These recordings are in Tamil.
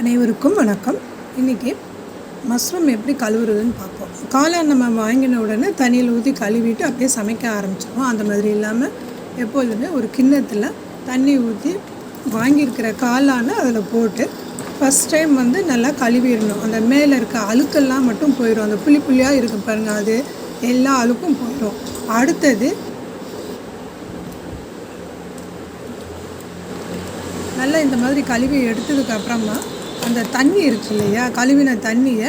அனைவருக்கும் வணக்கம். இன்றைக்கி மஷ்ரூம் எப்படி கழுவுறதுன்னு பார்ப்போம். காளான் நம்ம வாங்கின உடனே தண்ணியில் ஊற்றி கழுவிட்டு அப்படியே சமைக்க ஆரம்பிச்சிடுவோம் அந்த மாதிரி இல்லாமல் எப்பொழுதுமே ஒரு கிண்ணத்தில் தண்ணி ஊற்றி வாங்கியிருக்கிற காளானை அதில் போட்டு ஃபஸ்ட் டைம் வந்து நல்லா கழுவிடணும். அந்த மேலே இருக்க அழுக்கெல்லாம் மட்டும் போயிடும் அந்த புளி புளியாக இருக்கு பாருங்கள் அது எல்லா அழுக்கும் போயிடும் அடுத்தது நல்லா இந்த மாதிரி கழுவி எடுத்ததுக்கு அப்புறமா அந்த தண்ணி இருக்கு இல்லையா? கழுவின தண்ணியை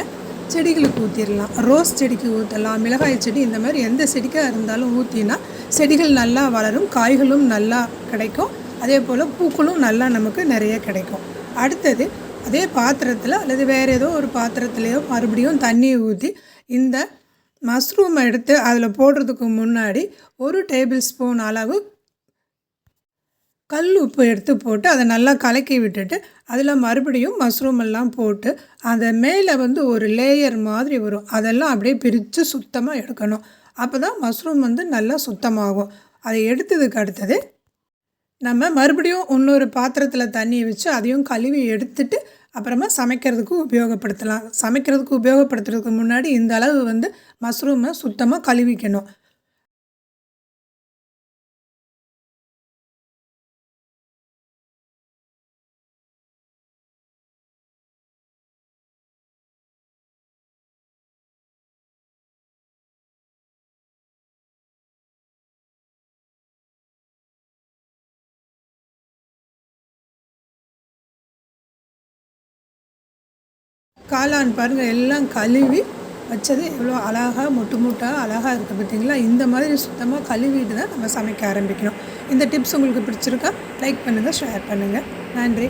செடிகளுக்கு ஊற்றிடலாம் ரோஸ் செடிக்கு ஊற்றலாம் மிளகாய் செடி இந்த மாதிரி எந்த செடிக்காக இருந்தாலும் ஊற்றினா செடிகள் நல்லா வளரும் காய்களும் நல்லா கிடைக்கும். அதே போல் பூக்களும் நல்லா நமக்கு நிறைய கிடைக்கும். அடுத்தது அதே பாத்திரத்தில் அல்லது வேறு ஏதோ ஒரு பாத்திரத்துலேயோ மறுபடியும் தண்ணியை ஊற்றி இந்த மஷ்ரூமை எடுத்து அதில் போடுறதுக்கு முன்னாடி ஒரு டேபிள் ஸ்பூன் அளவு கல் உப்பு எடுத்து போட்டு அதை நல்லா கலக்கி விட்டுட்டு அதில் மறுபடியும் மஷ்ரூம் எல்லாம் போட்டு அதை மேலே வந்து ஒரு லேயர் மாதிரி வரும். அதெல்லாம் அப்படியே பிரித்து சுத்தமாக எடுக்கணும். அப்போ தான் மஷ்ரூம் வந்து நல்லா சுத்தமாகும். அதை எடுத்ததுக்கு அடுத்தது நம்ம மறுபடியும் இன்னொரு பாத்திரத்தில் தண்ணியை வச்சு அதையும் கழுவி எடுத்துட்டு அப்புறமா சமைக்கிறதுக்கு உபயோகப்படுத்தலாம். சமைக்கிறதுக்கு உபயோகப்படுத்துறதுக்கு முன்னாடி இந்த அளவு வந்து மஷ்ரூமை சுத்தமாக கழுவிக்கணும். காளான் பாருங்கள் எல்லாம் கழுவி வச்சது எவ்வளோ அழகாக மொட்டு மொட்டாக அழகாக இருக்குது பார்த்தீங்களா? இந்த மாதிரி சுத்தமாக கழுவிட்டு தான் நம்ம சமைக்க ஆரம்பிக்கணும். இந்த டிப்ஸ் உங்களுக்கு பிடிச்சிருக்கா லைக் பண்ணுங்கள் ஷேர் பண்ணுங்கள் நன்றி.